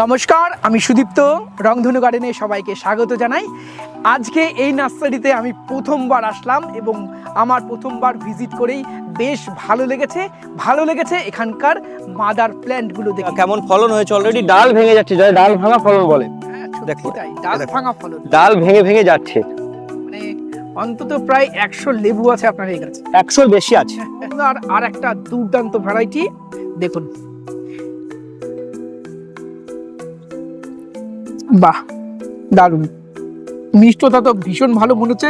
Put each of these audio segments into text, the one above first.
নমস্কার আমি সুদীপ্ত। রংধনু গার্ডেনে সবাইকে স্বাগত জানাই। আজকে এই নার্সারিতে আমি প্রথমবার আসলাম এবং আমার প্রথমবার ভিজিট করেই বেশ ভালো লেগেছে। ভালো লেগেছে এখানকার মাদার প্ল্যান্টগুলো দেখে। কেমন ফলন হয়েছে? অলরেডি ডাল ভেঙে যাচ্ছে যাই ডাল ভাঙা ফলন বলে। হ্যাঁ, দেখো, ডাল ভাঙা ফলন। ডাল ভেঙে ভেঙে যাচ্ছে। মানে অন্তত প্রায় একশো লেবু আছে আপনার এই গাছে। একশোর বেশি আছে। আর আর একটা দুর্দান্ত ভ্যারাইটি দেখুন বাহ দারুণ। মিষ্টতা তো ভীষণ ভালো মনে হচ্ছে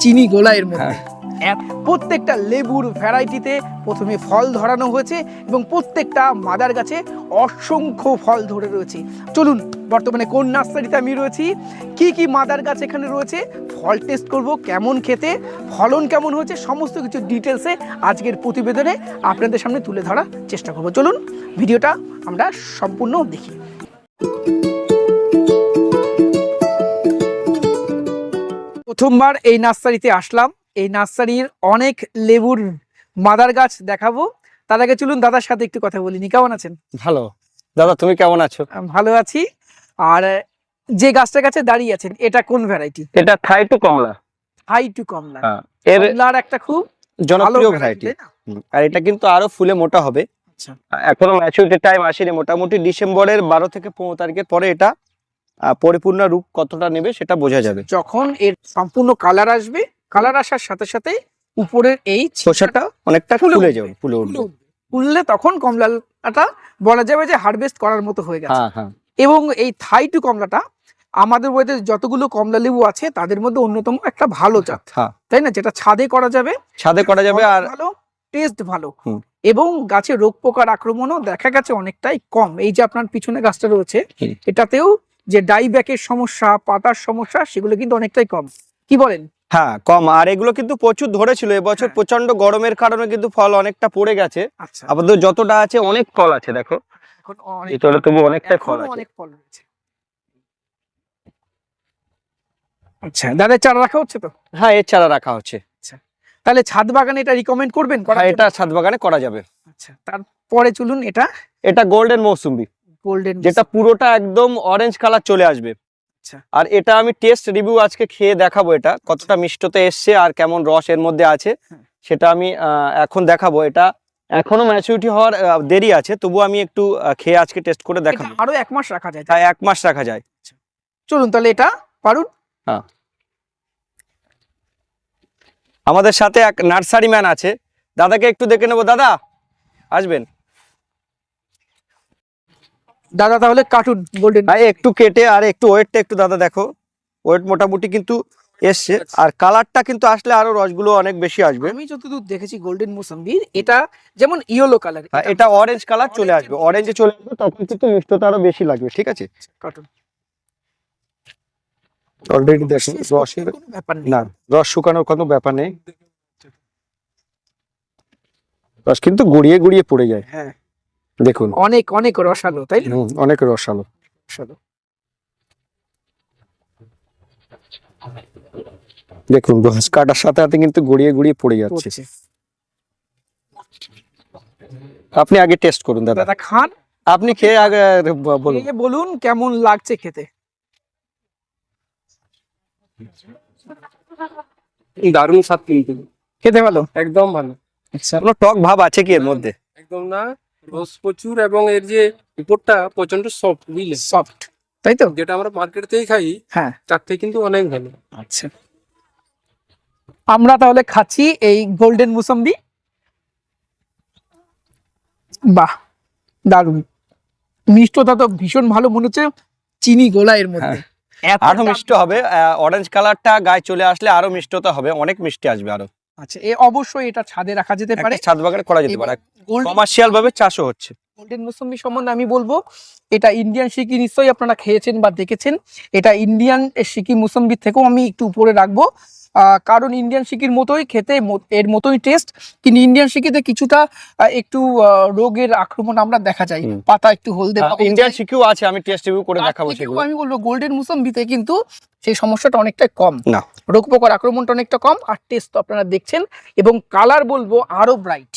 চিনি গোলা এর মধ্যে প্রত্যেকটা লেবুর ভ্যারাইটিতে প্রথমে ফল ধরানো হয়েছে এবং প্রত্যেকটা মাদার গাছে অসংখ্য ফল ধরে রয়েছে। চলুন বর্তমানে কোন নার্সারিতে আমি রয়েছি কি কি মাদার গাছ এখানে রয়েছে ফল টেস্ট করব কেমন খেতে ফলন কেমন হয়েছে সমস্ত কিছু ডিটেলসে আজকের প্রতিবেদনে আপনাদের সামনে তুলে ধরার চেষ্টা করব। চলুন ভিডিওটা আমরা সম্পূর্ণ দেখি। প্রথমবার এই নার্সারিতে আসলাম। এই নার্সারির অনেক লেবুর মাদার গাছ দেখাবো। তার আগে চলুন দাদার সাথে একটু কথা বলিনি কেমন আছেন? ভালো। দাদা তুমি কেমন আছো? ভালো আছি। আর যে গাছটার কাছে দাঁড়িয়ে আছেন এটা কোন ভ্যারাইটি? এটা থাই টু কমলা। হাই টু কমলা। এর কমলার একটা খুব জনপ্রিয় ভ্যারাইটি। আর এটা কিন্তু আরও ফুলে মোটা হবে। আচ্ছা। এখনও ম্যাচুরিটি টাইম আসেনি। মোটামুটি ডিসেম্বরের বারো থেকে পনেরো তারিখের পরে এটা পরিপূর্ণ রূপ কতটা নেবে সেটা বোঝা যাবে। যখন এর সম্পূর্ণ কালার আসবে কালার আসার সাথে সাথে উপরের এই খোসাটা অনেকটা ফুলে যাবে ফুলে উঠবে। ফুললে তখন কমলাটা বলা যাবে যে হারভেস্ট করার মতো হয়ে গেছে। হ্যাঁ হ্যাঁ। এবং এই থাই টু কমলাটা আমাদের ওয়েতে যতগুলো কমলা লেবু আছে তাদের মধ্যে অন্যতম একটা ভালো জাত। হ্যাঁ তাই না? যেটা ছাদে করা যাবে। ছাদে করা যাবে আর ভালো টেস্ট ভালো। এবং গাছে রোগ পোকার আক্রমণও দেখা গেছে অনেকটাই কম। এই যে আপনার পিছনে গাছটা রয়েছে এটাতেও যে ডাইব্যাকের সমস্যা পাতার সমস্যা সেগুলো কিন্তু অনেকটাই কম। কি বলেন? হ্যাঁ কম। আর এগুলো কিন্তু প্রচুর ধরেছিল। এবছর হ্যাঁ। প্রচণ্ড গরমের কারণে কিন্তু ফল অনেকটা পড়ে গেছে। আচ্ছা। আপাতত যতটা আছে অনেক ফল আছে দেখো। ভিতরে তবু অনেকটা ফল অনেক ফল রয়েছে। আচ্ছা দাদা চারা রাখা হচ্ছে তো? হ্যাঁ এর চারা রাখা হচ্ছে। তাহলে ছাদ বাগানে এটা রিকমেন্ড করবেন হ্যাঁ এটা ছাদ বাগানে করা যাবে। আচ্ছা তারপরে চলুন এটা। এটা গোল্ডেন মৌসুম্বি। গোল্ডেন যেটা পুরোটা একদম অরেঞ্জ কালার চলে আসবে। আচ্ছা। আর এটা আমি টেস্ট রিভিউ আজকে খেয়ে দেখাবো এটা কতটা মিষ্টতে এসছে আর কেমন রস এর মধ্যে আছে। হ্যাঁ। সেটা আমি এখন দেখাবো। এটা এখনও ম্যাচুরিটি হওয়ার দেরি আছে তবু আমি একটু খেয়ে আজকে টেস্ট করে দেখাবো। আরও এক মাস রাখা যায়। তাই এক মাস রাখা যায়। চলুন তাহলে এটা পারুন। আমাদের সাথে এক নার্সারি ম্যান আছে। দাদাকে একটু দেখে নেব। দাদা আসবেন? দাদা তাহলে কাটুন গোল্ডেন ভাই একটু কেটে আর একটু ওয়েটটা একটু দাদা দেখো। ওয়েট মোটামুটি কিন্তু এসছে। আর কালারটা কিন্তু আসলে আরও রসগুলো অনেক বেশি আসবে। আমি যতদূর দেখেছি গোল্ডেন মোসাম্বির এটা যেমন ইয়েলো কালার এটা অরেঞ্জ কালার চলে আসবে। অরেঞ্জে চলে আসবে তখন কিন্তু মিষ্টতা আরও বেশি লাগবে ঠিক আছে? কার্টুন অলরেডি দেখুন রসের ব্যাপার নেই। না রস শুকানোর কোনো ব্যাপার নেই। রস কিন্তু গড়িয়ে গড়িয়ে পড়ে যায়। হ্যাঁ। দেখুন। অনেক অনেক রসালো তাই না? অনেক রসালো। রসালো। দেখুন রস কাটার সাথে সাথে কিন্তু গড়িয়ে গড়িয়ে পড়ে যাচ্ছে। আপনি আগে টেস্ট করুন দাদা। দাদা খান। আপনি খেয়ে আগে বলুন। বলুন কেমন লাগছে খেতে। দারুণ স্বাদ কিন্তু। খেতে ভালো? একদম ভালো। আচ্ছা কোনো টক ভাব আছে কি এর মধ্যে? একদম না। রস প্রচুর এবং এর যে উপরটা প্রচণ্ড সফট বুঝলে? সফট তাই তো? যেটা আমরা মার্কেট থেকেই খাই হ্যাঁ। তার থেকে কিন্তু অনেক ভালো। আচ্ছা। আমরা তাহলে খাচ্ছি এই গোল্ডেন মুসম্বি। বাহ দারুণ। মিষ্টতা তো ভীষণ ভালো মনে হচ্ছে চিনি গোলা এর মধ্যে। এতটা- আরও মিষ্ট হবে অরেঞ্জ কালারটা গায়ে চলে আসলে আরও মিষ্টতা হবে অনেক মিষ্টি আসবে আরও। আচ্ছা এ অবশ্যই এটা ছাদে রাখা যেতে পারে। ছাদ বাগানে করা যেতে পারে। কমার্শিয়াল ভাবে চাষও হচ্ছে। গোল্ডেন মৌসুমি সম্বন্ধে আমি বলব এটা ইন্ডিয়ান সিকি নিশ্চয়ই আপনারা খেয়েছেন বা দেখেছেন। এটা ইন্ডিয়ান সিকি মুসম্বির থেকেও আমি একটু উপরে রাখব। কারণ ইন্ডিয়ান সিকির মতোই খেতে এর মতোই টেস্ট কিন্তু ইন্ডিয়ান সিকিতে কিছুটা একটু রোগের আক্রমণ আমরা দেখা যায়। পাতা একটু হলদে ইন্ডিয়ান। শিকিও আছে আমি টেস্ট রিভিউ করে দেখাবো সেগুলো। আমি বলব গোল্ডেন মুসম্বিতে কিন্তু সেই সমস্যাটা অনেকটা কম। না। রোগ পোকার আক্রমণটা অনেকটা কম আর টেস্ট তো আপনারা দেখছেন এবং কালার বলব আরও ব্রাইট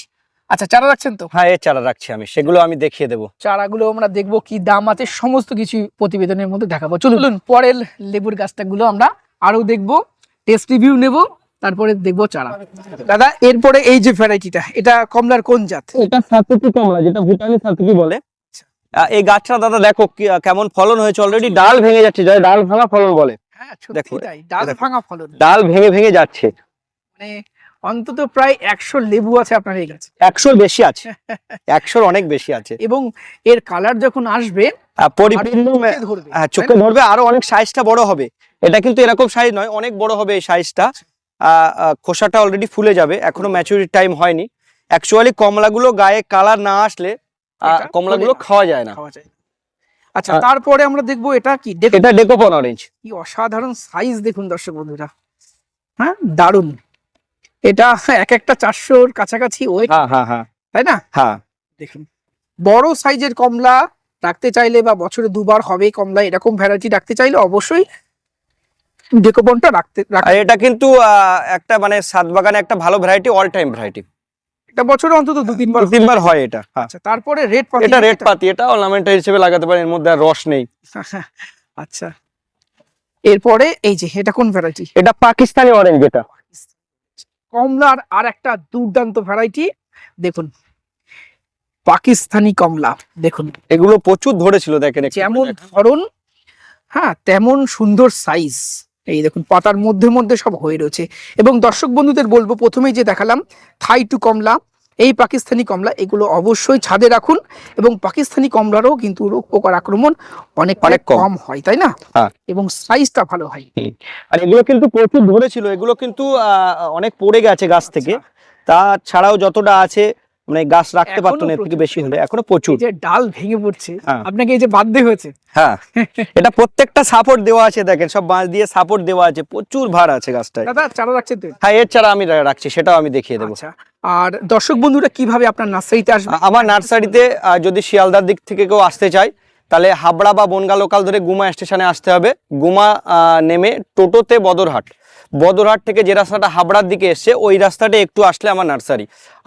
আচ্ছা চারা রাখছেন তো? হ্যাঁ এর চারা রাখছি আমি সেগুলো আমি দেখিয়ে দেবো। চারাগুলো আমরা দেখব কি দাম আছে সমস্ত কিছু প্রতিবেদনের মধ্যে দেখাবো। চলুন পরের লেবুর গাছটাগুলো আমরা আরও দেখব। টেস্ট রিভিউ নেব তারপরে দেখব চারা। দাদা এরপরে এই যে ভ্যারাইটিটা এটা কমলার কোন জাত? এটা সাতটি কমলা যেটা ভুটানি সাতটি বলে। এই গাছটা দাদা দেখো কেমন ফলন হয়েছে। অলরেডি ডাল ভেঙে যাচ্ছে যাই ডাল ভাঙা ফলন বলে। হ্যাঁ দেখো, সত্যি তাই ডাল ভাঙা ফলন। ডাল ভেঙে ভেঙে যাচ্ছে। মানে অন্তত প্রায় একশো লেবু আছে আপনার এই গাছে। একশোর বেশি আছে। একশোর অনেক বেশি আছে। এবং এর কালার যখন আসবে পরিপূর্ণ চোখে ধরবে আরও অনেক সাইজটা বড় হবে। এটা কিন্তু এরকম সাইজ নয় অনেক বড় হবে এই সাইজটা খোসাটা অলরেডি ফুলে যাবে এখনও ম্যাচুরিটি টাইম হয়নি। অ্যাকচুয়ালি কমলাগুলো গায়ে কালার না আসলে কমলাগুলো খাওয়া যায় না। খাওয়া যায় আচ্ছা তারপরে আমরা দেখব এটা কি? এটা ডেকোপন অরেঞ্জ কি অসাধারণ সাইজ দেখুন দর্শক বন্ধুরা। হ্যাঁ দারুণ এটা এক একটা চারশোর কাছাকাছি ওয়েট হ্যাঁ হ্যাঁ হ্যাঁ। তাই না? হ্যাঁ। দেখুন বড় সাইজের কমলা রাখতে চাইলে বা বছরে দুবার হবে কমলা এরকম ভ্যারাইটি রাখতে চাইলে অবশ্যই ডেকোবনটা রাখতে আর এটা কিন্তু একটা মানে সাত বাগানে একটা ভালো ভ্যারাইটি অল টাইম ভ্যারাইটি এটা বছরে অন্তত দু তিনবার তিনবার হয় এটা আচ্ছা তারপরে রেড পাতি এটা রেড পাতি এটা অর্নামেন্টাল হিসেবে লাগাতে পারেন এর মধ্যে আর রস নেই। আচ্ছা। এরপরে এই যে এটা কোন ভ্যারাইটি এটা পাকিস্তানি অরেঞ্জ এটা। কমলার আর একটা দুর্দান্ত ভ্যারাইটি দেখুন। পাকিস্তানি কমলা দেখুন। এগুলো প্রচুর ধরেছিল দেখেন যেমন ধরন হ্যাঁ তেমন সুন্দর সাইজ এই দেখুন পাতার মধ্যে মধ্যে সব হয়ে রয়েছে। এবং দর্শক বন্ধুদের বলব প্রথমেই যে দেখালাম থাই টু কমলা এই পাকিস্তানি কমলা এগুলো অবশ্যই ছাদে রাখুন এবং পাকিস্তানি কমলারও কিন্তু রোগ পোকার আক্রমণ অনেক অনেক কম। হয় তাই না? হ্যাঁ। এবং সাইজটা ভালো হয়। আর এগুলো কিন্তু প্রচুর ধরেছিল এগুলো কিন্তু অনেক পড়ে গেছে গাছ থেকে। তাছাড়াও যতটা আছে মানে গাছ রাখতে পারতো না এর থেকে বেশি হলে। এখনও প্রচুর। যে ডাল ভেঙে পড়ছে হ্যাঁ। আপনাকে এই যে বাধ্য হয়েছে? হ্যাঁ। এটা প্রত্যেকটা সাপোর্ট দেওয়া আছে দেখেন সব বাঁশ দিয়ে সাপোর্ট দেওয়া আছে। প্রচুর ভার আছে গাছটায়। দাদা চারা রাখছেন তো? হ্যাঁ এর ছাড়া আমি রাখছি সেটাও আমি দেখিয়ে দেবো। আচ্ছা। আর দর্শক বন্ধুরা কীভাবে আপনার নার্সারিতে আসবে? আমার নার্সারিতে যদি শিয়ালদার দিক থেকে কেউ আসতে চায়, তাহলে হাবড়া বা বনগা লোকাল ধরে গুমা স্টেশনে আসতে হবে। গুমা নেমে টোটোতে বদরহাট। বদরহাট থেকে যে রাস্তাটা হাবড়ার দিকে এসছে, ওই রাস্তাটা একটু আসলে আমার নার্সারি।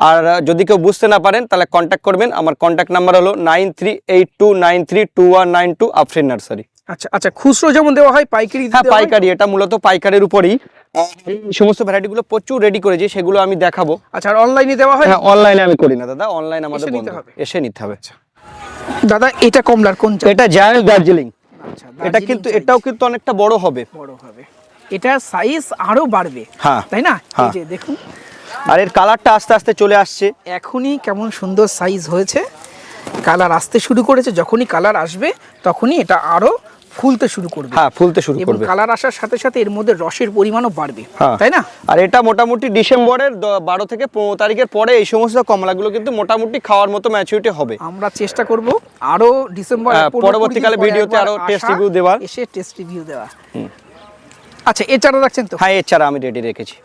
আর যদি কেউ বুঝতে না পারেন, তাহলে কন্ট্যাক্ট করবেন। আমার কন্ট্যাক্ট নাম্বার হলো nine three eight two nine three two one nine two Afreen nursery. আচ্ছা আচ্ছা খুচরো যেমন দেওয়া হয় পাইকারি হ্যাঁ পাইকারি এটা মূলত পাইকারির উপরেই। এই সমস্ত ভ্যারাইটিগুলো প্রচুর রেডি করেছি সেগুলো আমি দেখাবো। আচ্ছা আর অনলাইনে দেওয়া হয়? হ্যাঁ অনলাইনে আমি করি না দাদা। অনলাইন আমাদের বন্ধ। এসে নিতে হবে। দাদা এটা কমলার কোন? এটা জায়ান্ট দার্জিলিং। আচ্ছা, এটা কিন্তু এটাও কিন্তু অনেকটা বড় হবে। বড় হবে। এটা সাইজ আরও বাড়বে। হ্যাঁ। তাই না? এই হ্যাঁ। যে দেখুন। আর এর কালারটা আস্তে আস্তে চলে আসছে। এখনই কেমন সুন্দর সাইজ হয়েছে। কালার আসতে শুরু করেছে যখনই কালার আসবে তখনই এটা আরও ফুলতে শুরু করবে। হ্যাঁ ফুলতে শুরু করবে। কালার আসার সাথে সাথে এর মধ্যে রসের পরিমাণও বাড়বে হ্যাঁ। তাই না? আর এটা মোটামুটি ডিসেম্বরের বারো থেকে পনেরো তারিখের পরে এই সমস্ত কমলাগুলো কিন্তু মোটামুটি খাওয়ার মতো ম্যাচুরিটি হবে। আমরা চেষ্টা করব আরও ডিসেম্বর হ্যাঁ, পরবর্তীকালে ভিডিওতে আরও টেস্ট রিভিউ দেওয়ার। এসে টেস্ট রিভিউ দেওয়া। আচ্ছা এছাড়া রাখছেন তো? হ্যাঁ এছাড়া আমি রেডি রেখেছি।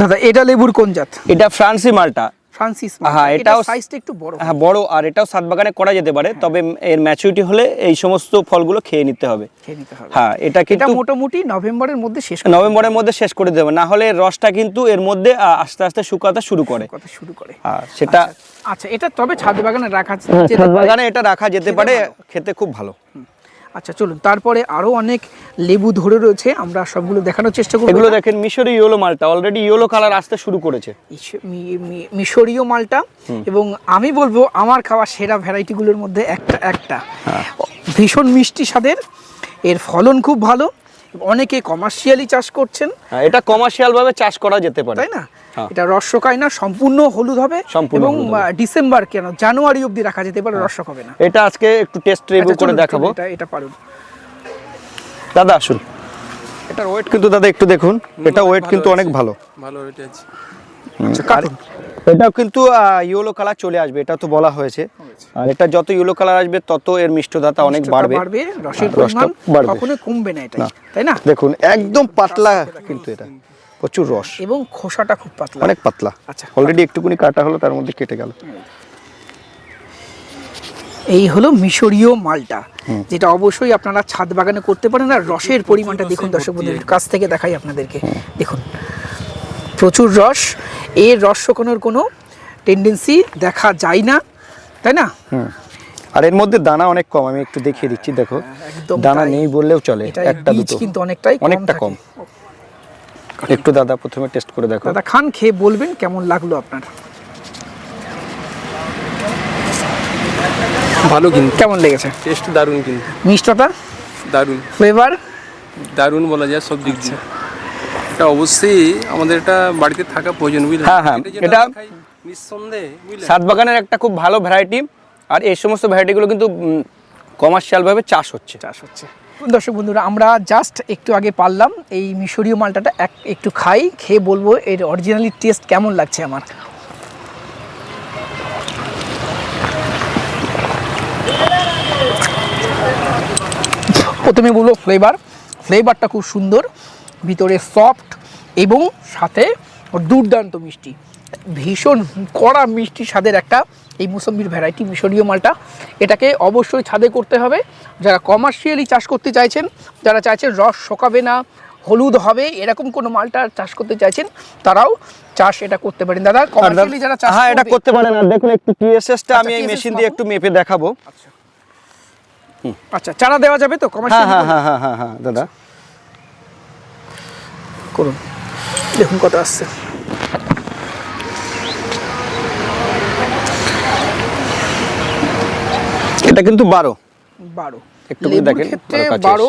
দাদা এটা লেবুর কোন জাত? এটা ফ্রান্সি মালটা। ফ্রান্সিস হ্যাঁ, এটাও- সাইজটা একটু বড় হ্যাঁ বড় আর এটাও সাত বাগানে করা যেতে পারে তবে এর ম্যাচুরিটি হলে এই সমস্ত ফলগুলো খেয়ে নিতে হবে। খেয়ে নিতে হবে। হ্যাঁ এটা কিন্তু মোটামুটি নভেম্বরের মধ্যে শেষ নভেম্বরের মধ্যে শেষ করে দেবে না হলে রসটা কিন্তু এর মধ্যে আস্তে আস্তে শুকাতে শুরু করে। কথা শুরু করে। আর সেটা আচ্ছা এটা তবে ছাদ বাগানে রাখা হ্যাঁ, ছাদ বাগানে এটা রাখা যেতে পারে খেতে খুব ভালো। আচ্ছা চলুন। তারপরে আরও অনেক লেবু ধরে রয়েছে আমরা সবগুলো দেখানোর চেষ্টা করব। এগুলো দেখেন মিশরি ইয়েলো মালটা। অলরেডি ইয়েলো কালার আসতে শুরু করেছে। মিশরীয় মালটা। এবং আমি বলব আমার খাওয়া সেরা ভ্যারাইটিগুলোর মধ্যে একটা একটা। হ্যাঁ। ভীষণ মিষ্টি স্বাদের। এর ফলন খুব ভালো। অনেকে কমার্শিয়ালি চাষ করছেন। হ্যাঁ, এটা কমার্শিয়াল ভাবে চাষ করা যেতে পারে। তাই না? হ্যাঁ। এটা রসকায় না সম্পূর্ণ হলুদ হবে সম্পূর্ণ এবং ডিসেম্বর কেন? জানুয়ারি অবধি রাখা যেতে পারে রসক হবে না। এটা আজকে একটু টেস্ট রিভিউ আচ্ছা, করে দেখাবো। এটা এটা পারুন। দাদা আসুন। এটার ওয়েট কিন্তু দাদা একটু দেখুন। এটা ওয়েট কিন্তু অনেক ভালো। ভালো এটা আছে। আচ্ছা, এটাও কিন্তু ইয়েলো কালার চলে আসবে এটা তো বলা হয়েছে। আর এটা যত ইয়েলো কালার আসবে তত এর মিষ্টদাতা অনেক বাড়বে। রসের হ্যাঁ, পরিমাণ কখনো কমবে না এটা তাই না? দেখুন একদম পাতলা কিন্তু এটা। প্রচুর রস। এবং খোসাটা খুব পাতলা। অনেক পাতলা। আচ্ছা। অলরেডি একটুকুনি কাটা হলো তার মধ্যে কেটে গেল। এই হলো মিশরীয় মালটা যেটা অবশ্যই আপনারা ছাদ বাগানে করতে পারেন আর রসের পরিমাণটা দেখুন দর্শক বন্ধুদের কাছ থেকে দেখাই আপনাদেরকে। দেখুন প্রচুর রস এর রস শুকানোর কোনো টেন্ডেন্সি দেখা যায় না তাই না? হুম। আর এর মধ্যে দানা অনেক কম আমি একটু দেখিয়ে দিচ্ছি দেখো। একদম দানা নেই বললেও চলে এটা একটা দুটো। কিন্তু অনেকটাই অনেকটা কম। একটু দাদা প্রথমে টেস্ট করে দেখো। দাদা খান খেয়ে বলবেন কেমন লাগল আপনার? ভালো কিন্তু। কেমন লেগেছে? টেস্ট দারুণ কিন্তু। মিষ্টতা? দারুণ। ফ্লেভার দারুণ বলা যায় সব দিক দিয়ে। এটা অবশ্যই আমাদের এটা বাড়িতে থাকা প্রয়োজন বুঝলেন? হ্যাঁ, হ্যাঁ, এটা- নিঃসন্দেহে বুঝলেন? সাত বাগানের একটা খুব ভালো ভ্যারাইটি আর এই সমস্ত ভ্যারাইটিগুলো কিন্তু কমার্শিয়াল ভাবে চাষ হচ্ছে। চাষ হচ্ছে। দর্শক বন্ধুরা আমরা জাস্ট একটু আগে পারলাম এই মিশরীয় মালটাটা এক একটু খাই খেয়ে বলব এর অরিজিনালি টেস্ট কেমন লাগছে আমার। প্রথমে বলব ফ্লেভার ফ্লেভারটা খুব সুন্দর। ভিতরে সফট এবং সাথে দুর্দান্ত মিষ্টি। ভীষণ কড়া মিষ্টি স্বাদের একটা এই মুসম্বির ভ্যারাইটি মিশরীয় মালটা। এটাকে অবশ্যই ছাদে করতে হবে। যারা কমার্শিয়ালি চাষ করতে চাইছেন যারা চাইছেন রস শোকাবে না হলুদ হবে এরকম কোনো মালটা চাষ করতে চাইছেন তারাও চাষ এটা করতে পারেন। দাদা কমার্শিয়ালি যারা চাষ হ্যাঁ এটা করতে পারেন। আর দেখুন একটু টিএসএসটা আমি এই মেশিন দিয়ে একটু মেপে দেখাবো। আচ্ছা। চারা দেওয়া যাবে তো কমার্শিয়ালি হ্যাঁ হ্যাঁ হ্যাঁ হ্যাঁ হ্যাঁ দাদা। করুন। দেখুন কত আসছে। এটা কিন্তু বারো। বারো। একটু লেবুর দেখেন, বারো।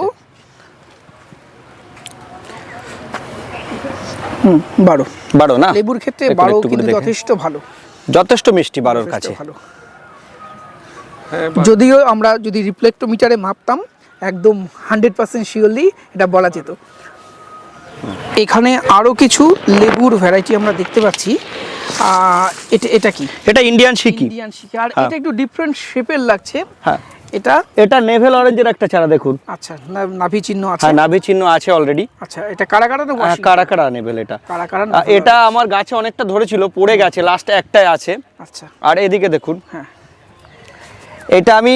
হুম বারো। বারো না? লেবুর ক্ষেত্রে বারো কিন্তু যথেষ্ট ভালো। যথেষ্ট মিষ্টি বারোর কাছে। ভালো। হ্যাঁ যদিও আমরা যদি রিফ্লেক্টোমিটারে মাপতাম একদম হান্ড্রেড পার্সেন্ট শিওরলি এটা বলা যেত। এখানে আরও কিছু লেবুর ভ্যারাইটি আমরা দেখতে পাচ্ছি। এটা এটা কি? এটা ইন্ডিয়ান শিকি। ইন্ডিয়ান শিকার আর হ্যাঁ। এটা একটু ডিফারেন্ট শেপের লাগছে। হ্যাঁ। এটা? এটা নেভেল অরেঞ্জের একটা চারা দেখুন। আচ্ছা নাভি চিহ্ন আছে? হ্যাঁ নাভি চিহ্ন আছে অলরেডি আচ্ছা এটা কারা কারা না Washington? কারা কারা? নেভেল এটা। কারা কারা এটা আমার গাছে অনেকটা ধরেছিল পড়ে গেছে লাস্ট একটাই আছে। আচ্ছা। আর এদিকে দেখুন। হ্যাঁ। এটা আমি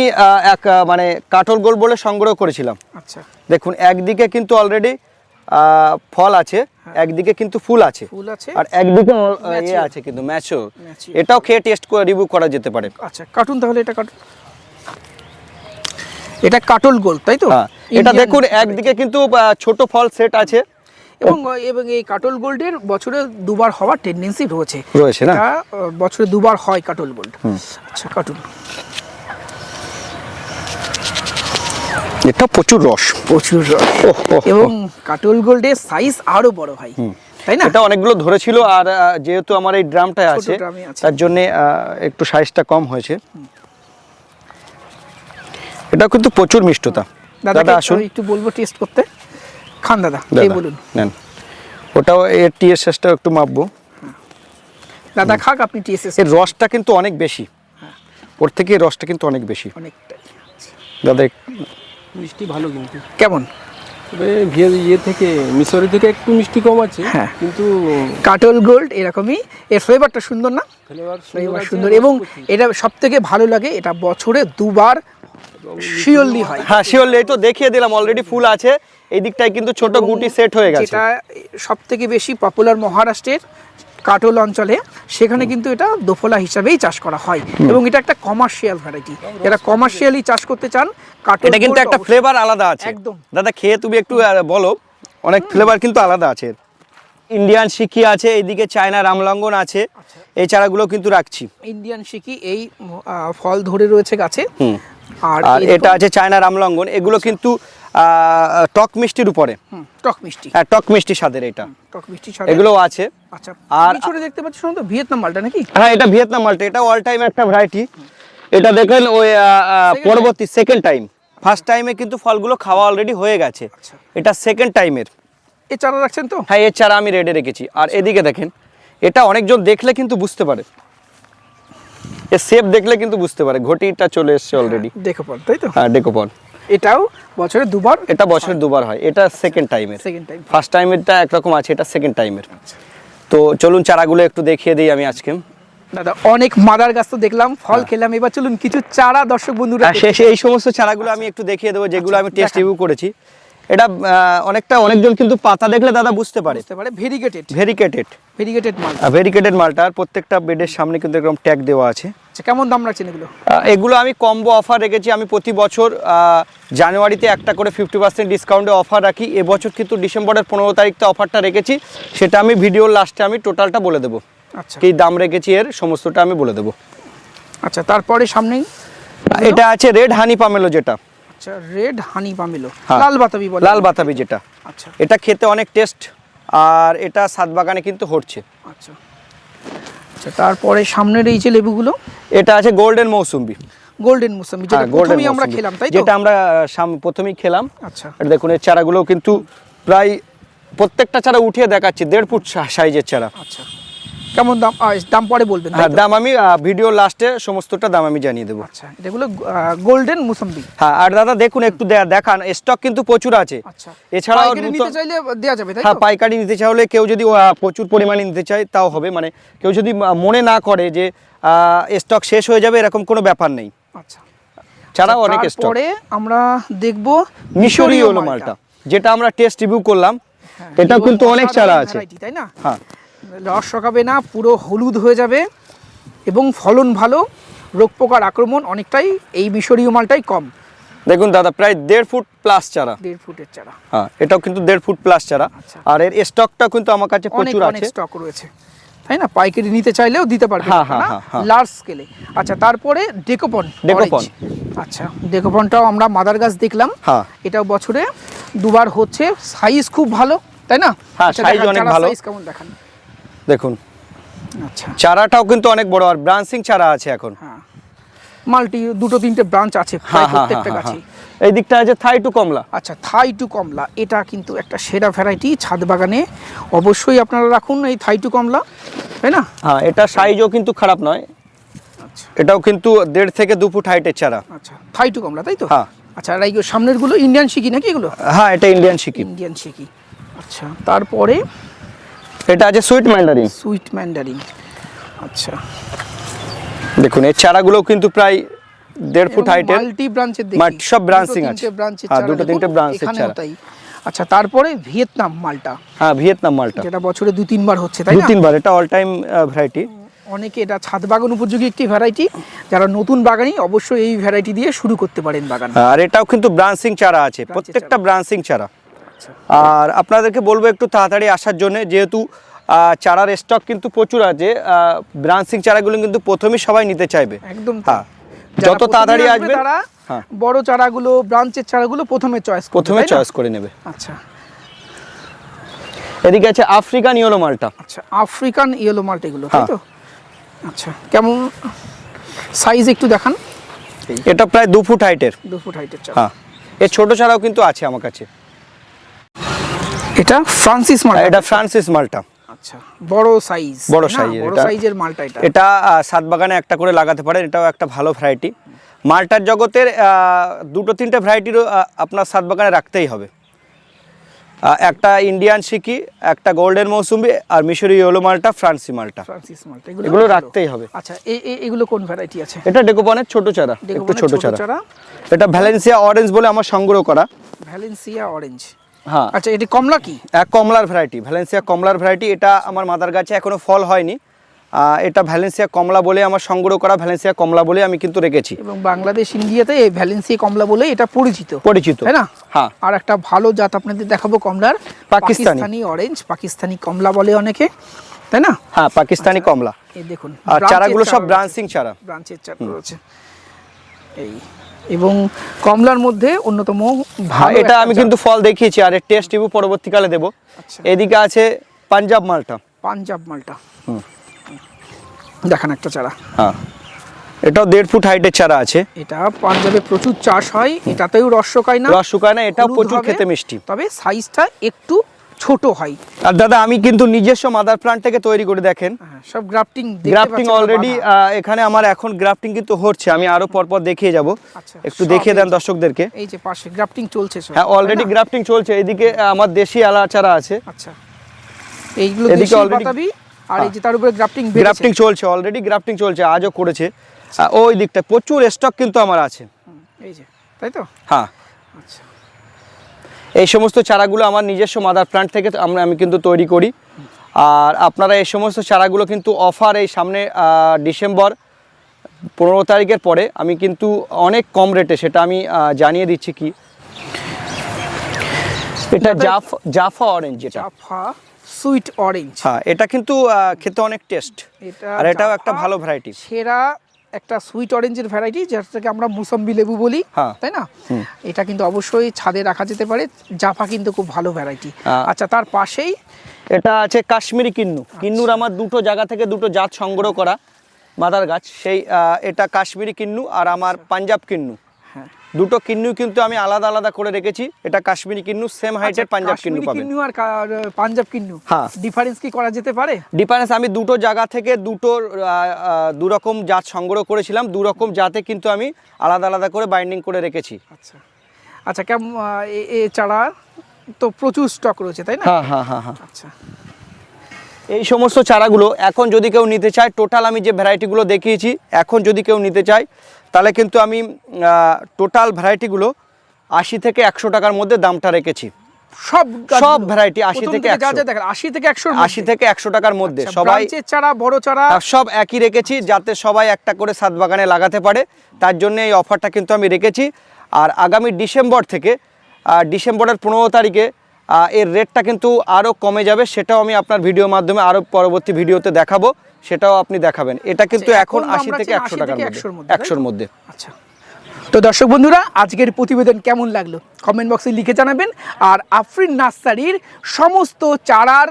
এক মানে কাঠল গোল বলে সংগ্রহ করেছিলাম। আচ্ছা। দেখুন একদিকে কিন্তু অলরেডি ফল আছে একদিকে কিন্তু ফুল আছে। ফুল আছে। আর একদিকে ইয়ে আছে কিন্তু ম্যাচও. এটাও খেয়ে টেস্ট করে রিভিউ করা যেতে পারে। আচ্ছা কার্টুন তাহলে এটা কার্টুন এটা কাটল গোল তাই তো? হ্যাঁ এটা দেখুন একদিকে কিন্তু ছোট ফল সেট আছে। এবং এবং এই কাটল গোল্ডের বছরে দুবার হওয়ার টেন্ডেন্সি রয়েছে। রয়েছে না? বছরে দুবার হয় কাটল গোল্ড। আচ্ছা কার্টুন এটা প্রচুর রস। প্রচুর রস। এবং কাটল গোল্ডের সাইজ আরও বড় ভাই। তাই না? এটা অনেকগুলো ধরেছিল আর যেহেতু আমার এই ড্রামটা আছে। তার জন্য একটু সাইজটা কম হয়েছে। এটা কিন্তু প্রচুর মিষ্টতা। দাদা আসুন। একটু বলব টেস্ট করতে? খান দাদা এই বলুন। নেন। ওটাও এর টিএসএসটাও একটু মাপবো। দাদা খাক আপনি টিএসএস এর রসটা কিন্তু অনেক বেশি। ওর থেকে রসটা কিন্তু অনেক বেশি। অনেকটাই। দাদা মিষ্টি ভালো কিন্তু। কেমন? ইয়ে থেকে মিশরি থেকে একটু মিষ্টি কম আছে হ্যাঁ। কিন্তু কাটল গোল্ড এরকমই। এর ফ্লেভারটা সুন্দর না? ফ্লেভার সুন্দর এবং এটা সব থেকে ভালো লাগে এটা বছরে দুবার শিওরলি হয়। হ্যাঁ শিওরলি এই তো দেখিয়ে দিলাম অলরেডি ফুল আছে। এই দিকটায় কিন্তু ছোট গুটি সেট হয়ে গেছে। যেটা সব থেকে বেশি পপুলার মহারাষ্ট্রের কাটল অঞ্চলে সেখানে কিন্তু এটা দোফলা হিসাবেই চাষ করা হয়। এবং এটা একটা কমার্শিয়াল ভ্যারাইটি যারা কমার্শিয়ালি চাষ করতে চান কাটল এটা কিন্তু একটা ফ্লেভার আলাদা আছে। একদম। দাদা খেয়ে তুমি একটু বলো অনেক ফ্লেভার কিন্তু আলাদা আছে। ইন্ডিয়ান শিখি আছে এইদিকে চায়না রামলঙ্গন আছে। এই চারাগুলো কিন্তু রাখছি। ইন্ডিয়ান শিকি এই ফল ধরে রয়েছে গাছে। আর এটা আছে চায়না রামলঙ্গন। এগুলো কিন্তু টক মিষ্টির উপরে। টক মিষ্টি। হ্যাঁ টক মিষ্টি স্বাদের এটা। টক মিষ্টি সাথে এগুলো আছে। আচ্ছা আর- ছোট দেখতে পাচ্ছি শুনুন তো ভিয়েতনাম মালটা নাকি? হ্যাঁ এটা ভিয়েতনাম মাল্টা এটা অল টাইম একটা ভ্যারাইটি এটা দেখেন ওই পরবর্তী সেকেন্ড টাইম ফার্স্ট টাইমে কিন্তু ফলগুলো খাওয়া অলরেডি হয়ে গেছে। আচ্ছা। এটা সেকেন্ড টাইমের এ চারা রাখছেন তো? হ্যাঁ এর চারা আমি রেডে রেখেছি। আর এদিকে দেখেন এটা অনেকজন দেখলে কিন্তু বুঝতে পারে। এর শেপ দেখলে কিন্তু বুঝতে পারে। ঘটিটা চলে এসছে অলরেডি দেখো পর তাই তো? হ্যাঁ ডেকোপন এটাও বছরে দুবার? এটা বছরে দুবার হয়। এটা সেকেন্ড টাইমের সেকেন্ড টাইম ফার্স্ট টাইমেরটা একরকম আছে এটা সেকেন্ড টাইমের তো চলুন চারাগুলো একটু দেখিয়ে দিই আমি আজকে। দাদা অনেক মাদার গাছ তো দেখলাম ফল খেলাম। এবার চলুন কিছু চারা দর্শক বন্ধুরা শেষে এই সমস্ত চারাগুলো আমি একটু দেখিয়ে দেবো যেগুলো আমি টেস্ট রিভিউ করেছি। এটা অনেকটা অনেকজন কিন্তু পাতা দেখলে দাদা বুঝতে পারে। বুঝতে পারে। ভেরিগেটেড ভেরিকেটেড ভেরিগেটেড মাল ভেরিকেটেড মালটা আর প্রত্যেকটা বেডের সামনে কিন্তু এরকম ট্যাগ দেওয়া আছে। আচ্ছা কেমন দাম রাখছেন এগুলো? এগুলো আমি কম্বো অফার রেখেছি। আমি প্রতি বছর জানুয়ারিতে একটা করে ফিফটি পার্সেন্ট ডিসকাউন্টে অফার রাখি। এবছর কিন্তু ডিসেম্বরের পনেরো তারিখতে অফারটা রেখেছি। সেটা আমি ভিডিওর লাস্টে আমি টোটালটা বলে দেবো। আচ্ছা। কি দাম রেখেছি এর সমস্তটা আমি বলে দেবো। আচ্ছা তারপরে সামনেই? এটা আছে রেড হানি পামেলো যেটা। আচ্ছা রেড হানি পামেলো। লাল বাতাবি বলে। লাল বাতাবি যেটা। আচ্ছা। এটা খেতে অনেক টেস্ট আর এটা সাত বাগানে কিন্তু হচ্ছে। আচ্ছা। আচ্ছা তারপরে সামনের এই যে লেবুগুলো এটা আছে গোল্ডেন মৌসুম্বি। গোল্ডেন মৌসুমি যেটা প্রথমেই আমরা খেলাম তাই যেটা আমরা প্রথমেই খেলাম। আচ্ছা। এটা দেখুন এর চারাগুলো কিন্তু প্রায় প্রত্যেকটা চারা উঠিয়ে দেখাচ্ছি দেড় ফুট সাইজের চারা। আচ্ছা। কেমন দাম? দাম পরে বলবেন হ্যাঁ দাম আমি ভিডিও লাস্টে সমস্তটা দাম আমি জানিয়ে দেবো। আচ্ছা এগুলো গোল্ডেন মুসাম্বি। হ্যাঁ আর দাদা দেখুন একটু দেখান স্টক কিন্তু প্রচুর আছে। আচ্ছা এছাড়াও নিতে চাইলে দেওয়া যাবে হ্যাঁ পাইকারি নিতে চাইলে কেউ যদি প্রচুর পরিমাণে নিতে চায় তাও হবে। মানে কেউ যদি মনে না করে যে স্টক শেষ হয়ে যাবে এরকম কোনো ব্যাপার নেই। আচ্ছা। ছাড়াও অনেক স্টক আমরা দেখব মিশরীয় মালটা যেটা আমরা টেস্ট রিভিউ করলাম। এটা কিন্তু অনেক চারা আছে। তাই না? হ্যাঁ। রস শকাবে না পুরো হলুদ হয়ে যাবে এবং ফলন ভালো রোগ পোকার আক্রমণ অনেকটাই এই মিশরীয় মালটাই কম। দেখুন দাদা প্রায় দেড় ফুট প্লাস চারা। দেড় ফুটের চারা। হ্যাঁ এটাও কিন্তু দেড় ফুট প্লাস চারা। আচ্ছা। আর এর স্টকটা কিন্তু আমার কাছে প্রচুর আছে। স্টক রয়েছে। তাই না? পাইকারি নিতে চাইলেও দিতে পারবে হ্যাঁ, হ্যাঁ, হ্যাঁ, হ্যাঁ। লার্জ স্কেলে আচ্ছা তারপরে ডেকোপন ডেকোপন। আচ্ছা ডেকোপনটাও আমরা মাদার গাছ দেখলাম। হ্যাঁ। এটাও বছরে দুবার হচ্ছে। সাইজ খুব ভালো তাই না? হ্যাঁ, আচ্ছা, অনেক ভালো। size কেমন দেখান? দেখুন। আচ্ছা। চারাটাও কিন্তু অনেক বড় আর ব্রাঞ্চিং চারা আছে এখন। হ্যাঁ। মাল্টি দুটো তিনটে ব্রাঞ্চ আছে হ্যাঁ হ্যাঁ প্রত্যেকটা গাছে। এই দিকটা আছে থাই টু কমলা। আচ্ছা থাই টু কমলা এটা কিন্তু একটা সেরা ভ্যারাইটি ছাদ বাগানে। অবশ্যই আপনারা রাখুন এই থাই টু কমলা তাই না? হ্যাঁ এটা সাইজও কিন্তু খারাপ নয়। আচ্ছা। এটাও কিন্তু দেড় থেকে দু ফুট হাইটের চারা। আচ্ছা থাই টু কমলা তাই তো? হ্যাঁ। আচ্ছা আর এই সামনেরগুলো ইন্ডিয়ান শিকি নাকি এগুলো? হ্যাঁ এটা ইন্ডিয়ান সিকিম ইন্ডিয়ান শিকি আচ্ছা তারপরে এটা আছে সুইট ম্যান্ডারিন। Sweet Mandarin. আচ্ছা। দেখুন এর চারাগুলো কিন্তু প্রায় দেড় ফুট হাইটের মাল্টি ব্রাঞ্চের দেখি। সব branching আছে। ব্রাঞ্চের হ্যাঁ, চারা দুটো তিনটে branch চারা। তাই। আচ্ছা তারপরে ভিয়েতনাম মালটা। হ্যাঁ ভিয়েতনাম মালটা। যেটা বছরে দু তিনবার হচ্ছে তাই না? তিনবার এটা অল টাইম ভ্যারাইটি অনেকে এটা ছাদ বাগান উপযোগী একটি ভ্যারাইটি যারা নতুন বাগানি অবশ্যই এই ভ্যারাইটি দিয়ে শুরু করতে পারেন বাগান। আর এটাও কিন্তু ব্রাঞ্চিং চারা আছে। প্রত্যেকটা ব্রাঞ্চিং চারা। আর আপনাদেরকে বলব একটু তাড়াতাড়ি আসার জন্য যেহেতু চারার স্টক কিন্তু প্রচুর আছে ব্রাঞ্চিং চারাগুলো কিন্তু প্রথমেই সবাই নিতে চাইবে। একদম হ্যাঁ। যত তাড়াতাড়ি আসবে তারা হ্যাঁ। বড় চারাগুলো ব্রাঞ্চের চারাগুলো প্রথমে চয়েস প্রথমে চয়েস করে নেবে। আচ্ছা। এদিকে আছে আফ্রিকান ইয়েলো মালটা আচ্ছা আফ্রিকান ইয়েলো মাল্ট এগুলো তাই হ্যাঁ। তো আচ্ছা কেমন? সাইজ একটু দেখান। এটা প্রায় দু ফুট হাইটের দু ফুট হাইটের হ্যাঁ। এর ছোট চারাও কিন্তু আছে আমার কাছে। এটা ফ্রান্সিস মাল্টা। এটা ফ্রান্সিস মালটা। আচ্ছা বড় সাইজ বড় size-এর বড়। সাইজের মালটা এটা। এটা সাত বাগানে একটা করে লাগাতে পারেন এটাও একটা ভালো ভ্যারাইটি মালটার জগতের দুটো তিনটে ভ্যারাইটিরও আপনার সাত বাগানে রাখতেই হবে। একটা ইন্ডিয়ান সিকি একটা গোল্ডেন মৌসুমি আর মিশরি ইয়েলো মালটা ফ্রান্সি মালটা। ফ্রান্সিস মাল্টা এগুলো রাখতেই হবে। আচ্ছা এগুলো কোন ভ্যারাইটি আছে? এটা ডেকোপনের ছোট চারা একটু ছোট চারা। এটা ভ্যালেন্সিয়া অরেঞ্জ বলে আমার সংগ্রহ করা। ভ্যালেন্সিয়া অরেঞ্জ হ্যাঁ। আচ্ছা এটি কমলা কি? কমলার ভ্যারাইটি ভ্যালেন্সিয়া কমলার ভ্যারাইটি এটা আমার মাদার গাছে এখনও ফল হয়নি। এটা ভ্যালেন্সিয়া কমলা বলে আমার সংগ্রহ করা ভ্যালেন্সিয়া কমলা বলে আমি কিন্তু রেখেছি। এবং বাংলাদেশ ইন্ডিয়াতে এই ভ্যালেন্সিয়া কমলা বলে এটা পরিচিত। পরিচিত। তাই না? হ্যাঁ। আর একটা ভালো জাত আপনাদের দেখাবো কমলার। পাকিস্তানি। অরেঞ্জ পাকিস্তানি কমলা বলে অনেকে তাই না? হ্যাঁ পাকিস্তানি কমলা। এই দেখুন আর চারাগুলো সব ব্রাঞ্চিং চারা। ব্রাঞ্চের চারা রয়েছে। এই এবং কমলার মধ্যে অন্যতম ভালো এটা আমি কিন্তু ফল দেখিয়েছি আর এর টেস্ট টিভু পরবর্তীকালে দেবো। আচ্ছা। এদিকে আছে পাঞ্জাব মালটা। পাঞ্জাব মালটা। হুম। দেখান একটা চারা। হ্যাঁ। এটাও দেড় ফুট হাইটের চারা আছে। এটা পাঞ্জাবে প্রচুর চাষ হয় এটাতেও রস শুকায় না। রস শুকায় না এটাও প্রচুর খেতে মিষ্টি। তবে সাইজটা একটু ছোট হয়। আর দাদা আমি কিন্তু নিজস্ব মাদার প্লান্ট থেকে তৈরি করে দেখেন। হ্যাঁ, সব গ্রাফটিং গ্রাফটিং অলরেডি এখানে আমার এখন গ্রাফটিং কিন্তু হচ্ছে আমি আরও পরপর দেখিয়ে যাব। আচ্ছা, একটু দেখিয়ে দেন দর্শকদেরকে। এই যে পাশে গ্রাফটিং চলছে হ্যাঁ অলরেডি গ্রাফটিং চলছে এদিকে আমার দেশি আলা চারা আছে। আচ্ছা এইগুলো এদিকে already- আর এই হ্যাঁ। যে তার উপরে গ্রাফটিং গ্রাফটিং চলছে অলরেডি গ্রাফটিং চলছে আজও করেছে। ওই দিকটা প্রচুর স্টক কিন্তু আমার আছে। এই যে তাই তো? হ্যাঁ। আচ্ছা। এই সমস্ত চারাগুলো আমার নিজস্ব মাদার প্লান্ট থেকে আমরা আমি কিন্তু তৈরি করি। আর আপনারা এই সমস্ত চারাগুলো কিন্তু অফার এই সামনে ডিসেম্বর পনেরো তারিখের পরে আমি কিন্তু অনেক কম রেটে সেটা আমি জানিয়ে দিচ্ছি কি। এটা জাফ জাফা অরেঞ্জ যেটা জাফা সুইট অরেঞ্জ হ্যাঁ এটা কিন্তু খেতে অনেক টেস্ট আর এটাও একটা ভালো ভ্যারাইটি সেরা একটা সুইট অরেঞ্জের ভ্যারাইটি যেটাকে আমরা মুসম্বি লেবু বলি হ্যাঁ। তাই না? এটা কিন্তু অবশ্যই ছাদে রাখা যেতে পারে। জাফা কিন্তু খুব ভালো ভ্যারাইটি আচ্ছা তার পাশেই এটা আছে কাশ্মীরি কিন্নু। কিন্নুর আমার দুটো জায়গা থেকে দুটো জাত সংগ্রহ করা মাদার গাছ। সেই এটা কাশ্মীরি কিন্নু আর আমার পাঞ্জাব কিন্নু। দুটো কিন্নু কিন্তু আমি আলাদা আলাদা করে রেখেছি। এটা কাশ্মীরি কিন্নু সেম হাইটের আচ্ছা, পাঞ্জাব কিন্নু পাবেন। কিন্নু আর পাঞ্জাব কিন্নু? হ্যাঁ। ডিফারেন্স কি করা যেতে পারে? ডিফারেন্স আমি দুটো জায়গা থেকে দুটো দু রকম জাত সংগ্রহ করেছিলাম। দু রকম জাতে কিন্তু আমি আলাদা আলাদা করে বাইন্ডিং করে রেখেছি। আচ্ছা। আচ্ছা কেমন এ- এ চারা তো প্রচুর স্টক রয়েছে তাই না? হ্যাঁ হ্যাঁ হ্যাঁ হ্যাঁ। আচ্ছা। এই সমস্ত চারাগুলো এখন যদি কেউ নিতে চায় টোটাল আমি যে ভ্যারাইটিগুলো দেখিয়েছি এখন যদি কেউ নিতে চায় তাহলে কিন্তু আমি টোটাল ভ্যারাইটিগুলো আশি থেকে একশো টাকার মধ্যে দামটা রেখেছি। সব সব ভ্যারাইটি আশি থেকে যা 100 যা দেখেন আশি থেকে একশো আশি থেকে একশো টাকার মধ্যে। আচ্ছা, সবাই চারা বড় চারা। সব একই রেখেছি যাতে সবাই একটা করে সাত বাগানে লাগাতে পারে। তার জন্য এই অফারটা কিন্তু আমি রেখেছি। আর আগামী ডিসেম্বর থেকে ডিসেম্বরের পনেরো তারিখে এর রেটটা কিন্তু আরও কমে যাবে সেটাও আমি আপনার ভিডিওর মাধ্যমে আরও পরবর্তী ভিডিওতে দেখাবো সেটাও আপনি দেখাবেন। এটা কিন্তু আচ্ছা, এখন এখন আশি থেকে একশো 80 টাকার মধ্যে 100 মধ্যে, তাই তো? একশোর মধ্যে। আচ্ছা। তো দর্শক বন্ধুরা আজকের প্রতিবেদন কেমন লাগল? কমেন্ট বক্সে লিখে জানাবেন আর আফরিন নার্সারির সমস্ত চারার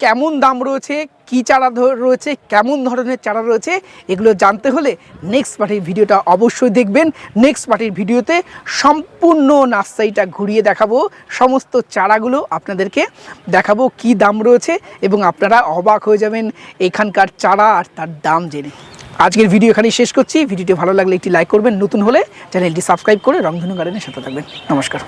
কেমন দাম রয়েছে, কি চারা রয়েছে, কেমন ধরনের চারা রয়েছে, এগুলো জানতে হলে নেক্সট পার্টির ভিডিওটা অবশ্যই দেখবেন। নেক্সট পার্টির ভিডিওতে সম্পূর্ণ নার্সারিটা ঘুরিয়ে দেখাবো, সমস্ত চারাগুলো আপনাদেরকে দেখাবো কি দাম রয়েছে এবং আপনারা অবাক হয়ে যাবেন এখানকার চারা আর তার দাম জেনে। আজকের ভিডিও এখানেই শেষ করছি। ভিডিওটি ভালো লাগলে একটি লাইক করবেন। নতুন হলে চ্যানেলটি সাবস্ক্রাইব করে রংধনু গার্ডেনের সাথে থাকবেন। নমস্কার।